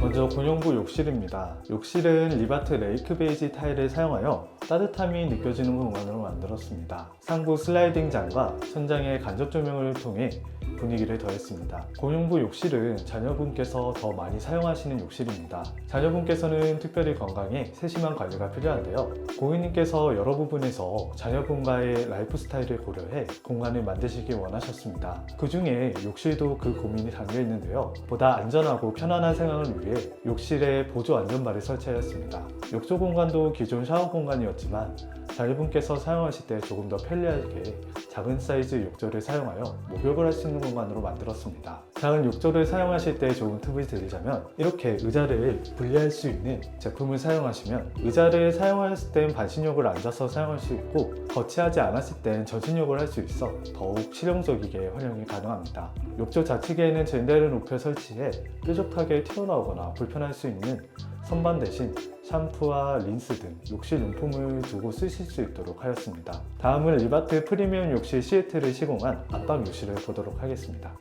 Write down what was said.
먼저 공용부 욕실입니다. 욕실은 리바트 레이크 베이지 타일을 사용하여 따뜻함이 느껴지는 공간으로 만들었습니다. 상부 슬라이딩 장과 천장의 간접 조명을 통해 분위기를 더했습니다. 공용부 욕실은 자녀분께서 더 많이 사용하시는 욕실입니다. 자녀분께서는 특별히 건강에 세심한 관리가 필요한데요. 고객님께서 여러 부분에서 자녀분과의 라이프 스타일을 고려해 공간을 만드시길 원하셨습니다. 그 중에 욕실도 그 고민이 담겨 있는데요. 보다 안전하고 편안한 생활을 위해 욕실에 보조 안전바를 설치하였습니다. 욕조 공간도 기존 샤워 공간이었지만 자녀분께서 사용하실 때 조금 더 편리하게 작은 사이즈 욕조를 사용하여 목욕을 할 수 있는 공간으로 만들었습니다. 작은 욕조를 사용하실 때 좋은 팁을 드리자면 이렇게 의자를 분리할 수 있는 제품을 사용하시면 의자를 사용했을 땐 반신욕을 앉아서 사용할 수 있고 거치하지 않았을 땐 전신욕을 할 수 있어 더욱 실용적이게 활용이 가능합니다. 욕조 좌측에는 젠데를 높여 설치해 뾰족하게 튀어나오거나 불편할 수 있는 선반 대신 샴푸와 린스 등 욕실 용품을 두고 쓰실 수 있도록 하였습니다. 다음은 리바트 프리미엄 욕실 시트를 시공한 안방 욕실을 보도록 하겠습니다.